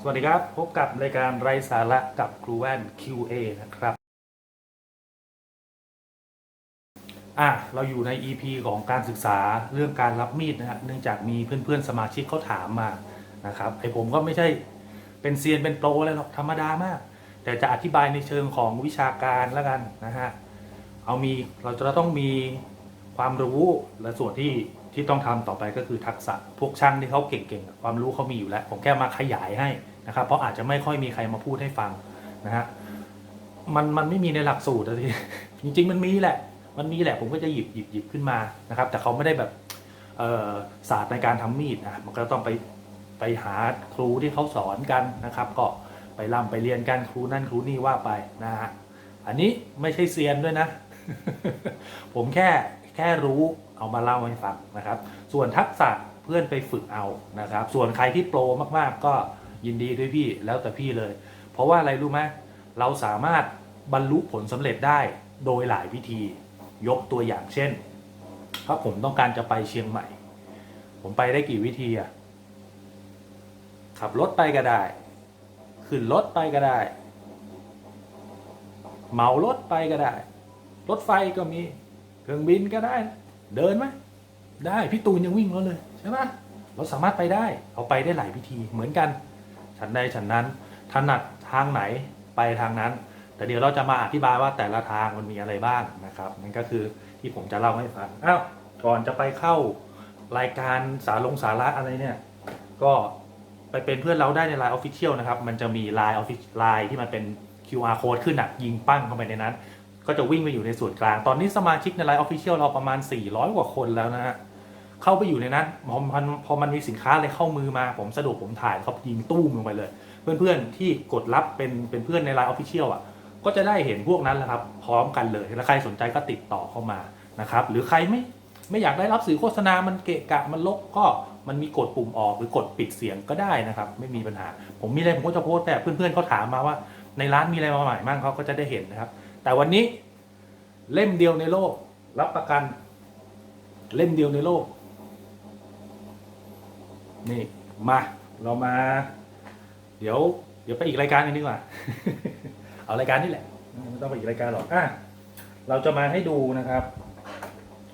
สวัสดีครับ พบกับรายการไรสาระกับครูแว่น QA นะครับ อะ เราอยู่ใน EP ของการศึกษาเรื่องการรับมีดนะฮะเนื่องจากมีเพื่อนๆ สมาชิกเขาถามมานะครับไอผมก็ไม่ใช่เป็นเซียนเป็นโปรอะไรหรอกธรรมดามาก แต่จะอธิบายในเชิงของวิชาการแล้วกันนะฮะเอามีเราจะต้องมีความรู้และส่วนที่ ที่ต้องทำต่อไปก็คือทักษะพวกช่างที่เขาเก่งๆความรู้เขามีอยู่แล้ว ผมแค่มาขยายให้นะครับ เพราะอาจจะไม่ค่อยมีใครมาพูดให้ฟังนะฮะมันมันไม่มีในหลักสูตรอะทีจริง ๆ มันมีแหละ มันมีแหละผมก็จะหยิบหยิบหยิบขึ้นมานะครับ แต่เขาไม่ได้แบบศาสตร์ในการทำมีดนะมันก็ต้องไปไปหาครูที่เขาสอนกันนะครับ ก็ไปร่ำไปเรียนกันครูนั่นครูนี่ว่าไปนะฮะอันนี้ไม่ใช่เซียนด้วยนะ ผมแค่ แค่รู้เอามาเล่าให้ฟังนะครับ ส่วนทักษะเพื่อนไปฝึกเอานะครับ ส่วนใครที่โปรมากๆก็ยินดีด้วยพี่แล้วแต่พี่เลย เพราะว่าอะไรรู้ไหมเราสามารถบรรลุผลสำเร็จได้โดยหลายวิธียกตัวอย่างเช่น ถ้าผมต้องการจะไปเชียงใหม่ ผมไปได้กี่วิธีอะขับรถไปก็ได้ ขึ้นรถไปก็ได้ เหมารถไปก็ได้ รถไฟก็มี เครื่องบินก็ได้ เดินไหมได้พี่ตูนยังวิ่งแล้วเลยใช่ไหมเราสามารถไปได้เอาไปได้หลายวิธีเหมือนกันฉันใดฉันนั้นถนัดทางไหนไปทางนั้น แต่เดี๋ยวเราจะมาอธิบายว่าแต่ละทางมันมีอะไรบ้างนะครับนั่นก็คือที่ผมจะเล่าให้ฟังอ้าวก่อนจะไปเข้ารายการสาลงสาระอะไรเนี่ยก็ไปเป็นเพื่อนเราได้ใน Line Official นะครับ มันจะมี Line Official Line ที่มันเป็น QR code ขึ้นอะยิงปั้งเข้าไปในนั้น ก็จะวิ่งไปอยู่ในส่วนกลาง ตอนนี้สมาชิกใน Line Official เราประมาณ 400 กว่าคนแล้วนะฮะ เข้าไปอยู่ในนั้นพอมันพอมันมีสินค้าอะไรเข้ามือมา ผมสะดวกผมถ่ายเขายิงตู้มลงไปเลย เพื่อนๆที่กดรับเป็นเป็นเพื่อนใน Line Official อะ ก็จะได้เห็นพวกนั้นแหละครับ พร้อมกันเลย แล้วใครสนใจก็ติดต่อเข้ามานะครับ หรือใครไม่ไม่อยากได้รับสื่อโฆษณา มันเกะกะ มันลกก็มันมีกดปุ่มออกหรือกดปิดเสียงก็ได้นะครับ ไม่มีปัญหา ผมมีอะไรผมก็จะโพสต์แต่เพื่อนๆเขาถามมาว่า ในร้านมีอะไรมาใหม่บ้างเขาก็จะได้เห็นนะครับ แต่วันนี้ เล่มเดียวในโลก รับประกัน เล่มเดียวในโลก นี่มาเรามา เดี๋ยว เดี๋ยวไปอีกรายการนึงดีกว่า เอารายการนี่แหละไม่ต้องไปอีกรายการหรอกอะเราจะมาให้ดูนะครับ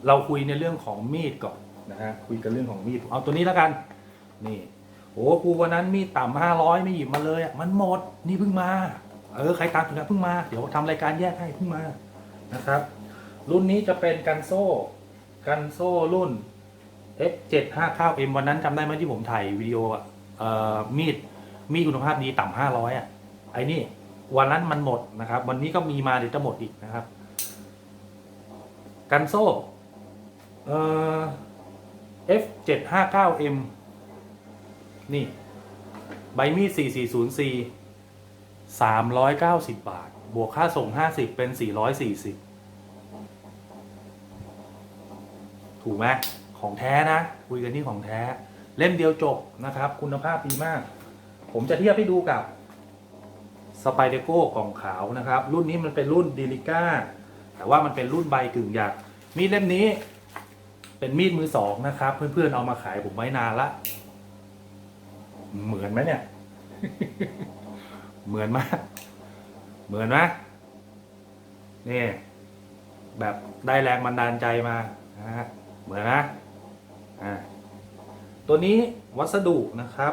เราคุยในเรื่องของมีดก่อนนะฮะคุยกันเรื่องของมีดเอาตัวนี้แล้วกัน นี่โอ้ครูวันนั้นมีดต่ำห้าร้อยไม่หยิบมาเลยอะมันหมด นี่เพิ่งมา เออใครตามถึงนะเพิ่งมา เดี๋ยวทำรายการแยกให้เพิ่งมา นะครับ รุ่นนี้จะเป็นกันโซ่กันโซ่รุ่น F759M วันนั้นจำได้ไหมที่ผมถ่ายวิดีโออะมีดมีดคุณภาพดีต่ำห้าร้อยอะไอ้นี่วันนั้นมันหมดนะครับ วันนี้ก็มีมาเดี๋ยวจะหมดอีกนะครับ กันโซ่เอ่อ F759M นี่ ใบมีด 4404 390 บาท บวกค่าส่ง 50 เป็น 440 ถูกไหมของแท้นะ คุยกันที่ของแท้ เล่มเดียวจบนะครับ คุณภาพดีมาก ผมจะเทียบให้ดูกับสไปเดโก้กล่องขาวนะครับ รุ่นนี้มันเป็นรุ่นดีลิก้าแต่ว่ามันเป็นรุ่นใบกึ่งหยักมีดเล่มนี้ เป็นมีดมือสองนะครับ เพื่อนๆเอามาขายผมไว้นานละ เหมือนไหมเนี่ย เหมือนมาก เหมือนไหมนี่แบบได้แรงบันดาลใจมานะฮะเหมือนนะอ่าตัวนี้วัสดุนะครับ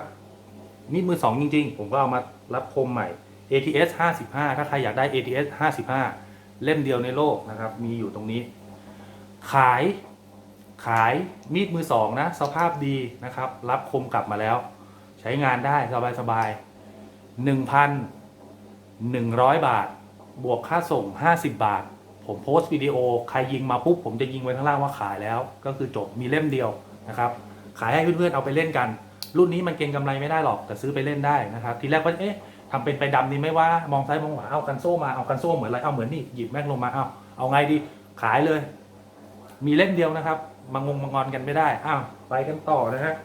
มีดมือสองจริง ๆ ผมก็เอามารับคมใหม่ ATS 55 ถ้าใครอยากได้ ATS 55 เล่มเดียวในโลกนะครับ มีอยู่ตรงนี้ ขายขายมีดมือสองนะ สภาพดีนะครับ รับคมกลับมาแล้ว ใช้งานได้สบายๆห นึ่งพันหนึ่งร้อยบาท บวกค่าส่ง 50 บาท ผมโพสต์วิดีโอใครยิงมาปุ๊บผมจะยิงไว้ข้างล่างว่าขายแล้ว ก็คือจบมีเล่มเดียวนะครับขายให้เพื่อนๆเอาไปเล่นกัน รุ่นนี้มันเก็งกำไรไม่ได้หรอกแต่ซื้อไปเล่นได้นะครับ ทีแรกว่าเอ๊ะทำเป็นไปดำดีไหมว่ามองซ้ายมองขวาเอากันโซ่มาเอากันโซ่เหมือนอะไรเอาเหมือนนี่หยิบแม็กลงมาเอาเอาไงดีขายเลย มีเล่มเดียวนะครับมางงมางอนกันไม่ได้อ้าวไปกันต่อนะฮะ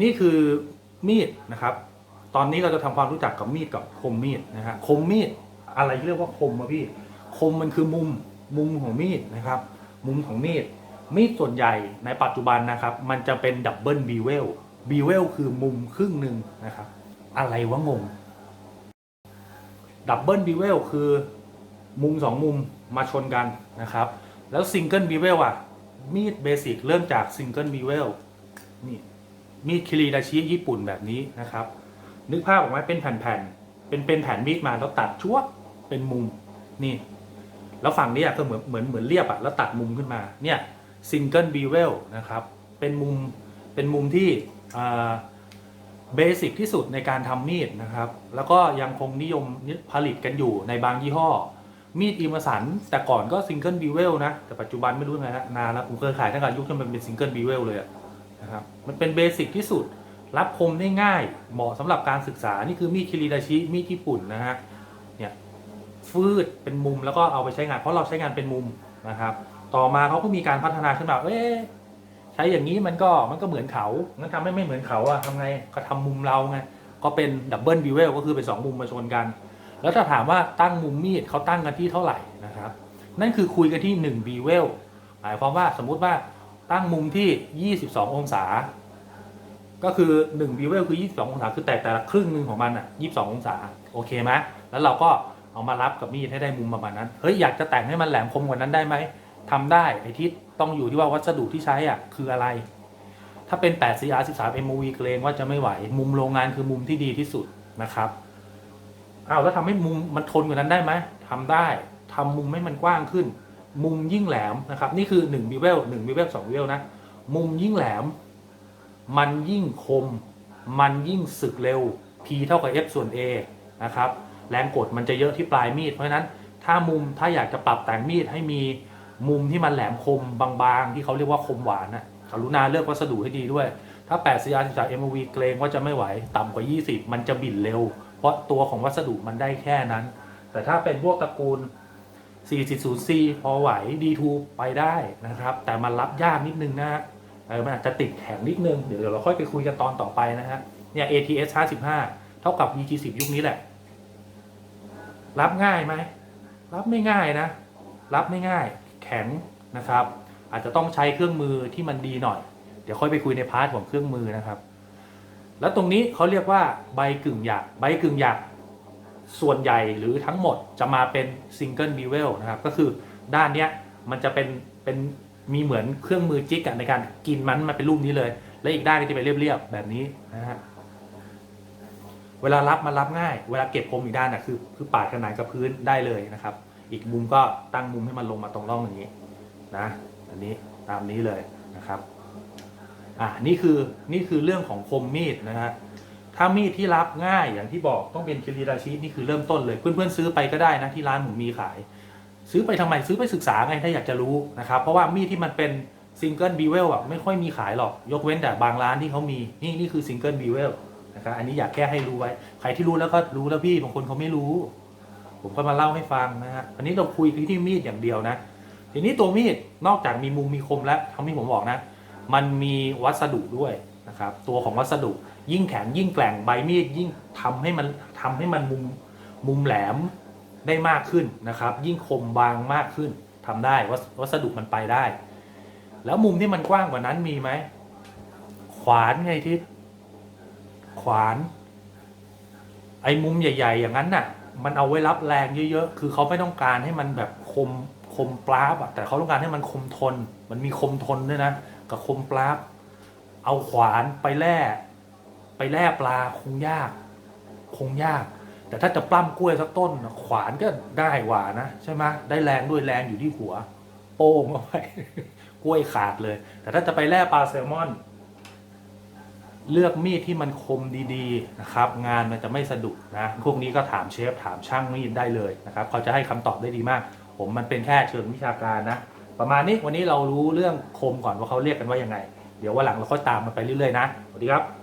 นี่คือมีดนะครับ ตอนนี้เราจะทำความรู้จักกับมีดกับคมมีดนะฮะคมมีดอะไรที่เรียกว่าคมอะพี่ คมมันคือมุมมุมของมีดนะครับ มุมของมีดมีดส่วนใหญ่ในปัจจุบันนะครับ มันจะเป็นดับเบิลบีเวลบีเวลคือมุมครึ่งหนึ่งนะครับ อะไรวะงงดับเบิลบีเวลคือมุมสองมุมมาชนกันนะครับ แล้วซิงเกิลบีเวลอะ มีดเบสิกเริ่มจากซิงเกิลบีเวลนี่มีดคิริดาชิญี่ปุ่นแบบนี้นะครับ นึกภาพออกไหมเป็นแผ่นๆเป็นเป็นแผ่นมีดมาแล้วตัดชั่วเป็นมุมนี่ แล้วฝั่งนี้ก็เหมือนเหมือนเหมือนเรียบอะแล้วตัดมุมขึ้นมาเนี่ยซิงเกิลบีเวลนะครับเป็นมุมเป็นมุมที่เบสิกที่สุดในการทำมีดนะครับ แล้วก็ยังคงนิยมผลิตกันอยู่ในบางยี่ห้อ มีดอีมาสันแต่ก่อนก็ซิงเกิลบีเวลนะ แต่ปัจจุบันไม่รู้ไงฮะนานแล้วผมเคยขายตั้งแต่ยุคที่มันเป็นซิงเกิลบีเวลเลยนะครับมันเป็นเบสิกที่สุด รับคมได้ง่ายเหมาะสำหรับการศึกษา นี่คือมีดคิริดาชิมีดญี่ปุ่นนะฮะเนี่ยฟืดเป็นมุมแล้วก็เอาไปใช้งาน เพราะเราใช้งานเป็นมุมนะครับ ต่อมาเขาก็มีการพัฒนาขึ้นมาเอ๊ะใช้อย่างนี้มันก็มันก็เหมือนเขางั้นทำให้ไม่เหมือนเขาอะทำไงก็ทำมุมเราไงก็เป็นดับเบิลบิวเวลก็คือเป็นสองมุมมาชนกัน แล้วถ้าถามว่าตั้งมุมมีดเขาตั้งกันที่เท่าไหร่นะครับนั่นคือคุยกันที่1บิวเวลหมายความว่าสมมุติว่าตั้งมุมที่ 22 องศา ก็คือ1บิวเวลคือ 22 องศาคือแตกแต่ละครึ่งหนึ่งของมันอะ 22 องศาโอเคไหมแล้วเราก็เอามารับกับมีดให้ได้มุมประมาณนั้นเฮ้ยอยากจะแต่งให้มันแหลมคมกว่านั้นได้ไหมทำได้ไอ้ที่ต้องอยู่ที่ว่าวัสดุที่ใช้อะคืออะไร ถ้าเป็น 8 CR 13 MOV เกรงว่าจะไม่ไหว มุมโรงงานคือมุมที่ดีที่สุดนะครับอ้าวแล้วทำให้มุมมันทนกว่านั้นได้ไหมทำได้ทำมุมให้มันกว้างขึ้น มุมยิ่งแหลมนะครับ นี่คือ1บิวเวล1บิวเวล2บิวเวลนะ มุมยิ่งแหลม มันยิ่งคม มันยิ่งสึกเร็ว P เท่ากับ F ส่วน A นะครับ แรงกดมันจะเยอะที่ปลายมีด เพราะฉะนั้นถ้ามุมถ้าอยากจะปรับแต่งมีดให้มีมุมที่มันแหลมคมบางๆ ที่เขาเรียกว่าคมหวานนะกรุณาเลือกวัสดุให้ดีด้วย ถ้า8 CR 13 MOV เกรงว่าจะไม่ไหว ต่ำกว่า 20 มันจะบิ่นเร็ว เพราะตัวของวัสดุมันได้แค่นั้น แต่ถ้าเป็นพวกตระกูล 40C พอไหว D2 ไปได้นะครับ แต่มันรับยากนิดนึงนะฮะ เออมันอาจจะติดแข็งนิดนึง เดี๋ยวเราค่อยไปคุยกันตอนต่อไปนะฮะ เนี่ย ATS 55 เท่ากับ VG 10 ยุคนี้แหละ รับง่ายไหม รับไม่ง่ายนะ รับไม่ง่าย แข็งนะครับ อาจจะต้องใช้เครื่องมือที่มันดีหน่อย เดี๋ยวค่อยไปคุยในพาร์ทของเครื่องมือนะครับ แล้วตรงนี้เขาเรียกว่าใบกึ่งหยัก ใบกึ่งหยักส่วนใหญ่หรือทั้งหมดจะมาเป็นซิงเกิลบิวเวลนะครับ ก็คือด้านเนี้ยมันจะเป็นเป็น มีเหมือนเครื่องมือจิ๊กในการกินมันมาเป็นรูปนี้เลย และอีกด้านก็จะเป็นเรียบๆแบบนี้นะฮะเวลารับมารับง่าย เวลาเก็บคมอีกด้านอะคือคือปาดขนานกับพื้นได้เลยนะครับ อีกมุมก็ตั้งมุมให้มันลงมาตรงร่องอย่างนี้นะ อันนี้ตามนี้เลยนะครับอะนี่คือนี่คือเรื่องของคมมีดนะฮะถ้ามีดที่รับง่ายอย่างที่บอกต้องเป็นคิริราชินี่คือเริ่มต้นเลยเพื่อนๆซื้อไปก็ได้นะที่ร้านผมมีขาย ซื้อไปทำไมซื้อไปศึกษาไงถ้าอยากจะรู้นะครับเพราะว่ามีดที่มันเป็นซิงเกิลบีเวลอะไม่ค่อยมีขายหรอก ยกเว้นแต่บางร้านที่เขามีนี่นี่คือซิงเกิลบีเวลนะครับอันนี้อยากแค่ให้รู้ไว้ ใครที่รู้แล้วก็รู้แล้วพี่บางคนเขาไม่รู้ ผมก็มาเล่าให้ฟังนะฮะอันนี้เราคุยที่มีดอย่างเดียวนะ ทีนี้ตัวมีดนอกจากมีมุมมีคมแล้วทั้งที่ผมบอกนะ มันมีวัสดุด้วยนะครับตัวของวัสดุยิ่งแข็งยิ่งแกร่งใบมีดยิ่งทำให้มันทำให้มันมุมมุมแหลม ได้มากขึ้นนะครับ ยิ่งคมบางมากขึ้นทำได้วัสวัสดุมันไปได้ แล้วมุมที่มันกว้างกว่านั้นมีไหม ขวานไงทิศขวาน ไอ้มุมใหญ่ ๆ อย่างนั้นน่ะ มันเอาไว้รับแรงเยอะๆ คือเขาไม่ต้องการให้มันแบบคมคมปราบอะแต่เขาต้องการให้มันคมทน มันมีคมทนด้วยนะกับคมปราบเอาขวานไปแล่ ไปแล่ปลาคงยาก คงยาก แต่ถ้าจะปล้ำกล้วยสักต้น ขวานก็ได้กว่านะใช่ไหมได้แรงด้วยแรงอยู่ที่หัว โป้งเข้าไปกล้วยขาดเลย แต่ถ้าจะไปแล่ปลาแซลมอน เลือกมีดที่มันคมดีๆนะครับ งานมันจะไม่สะดุดนะพวกนี้ก็ถามเชฟถามช่างมีดได้เลยนะครับเขาจะให้คำตอบได้ดีมาก ผมมันเป็นแค่เชิงวิชาการนะประมาณนี้วันนี้เรารู้เรื่องคมก่อนว่าเขาเรียกกันว่ายังไง เดี๋ยววันหลังเราค่อยตามมันไปเรื่อยๆนะสวัสดีครับ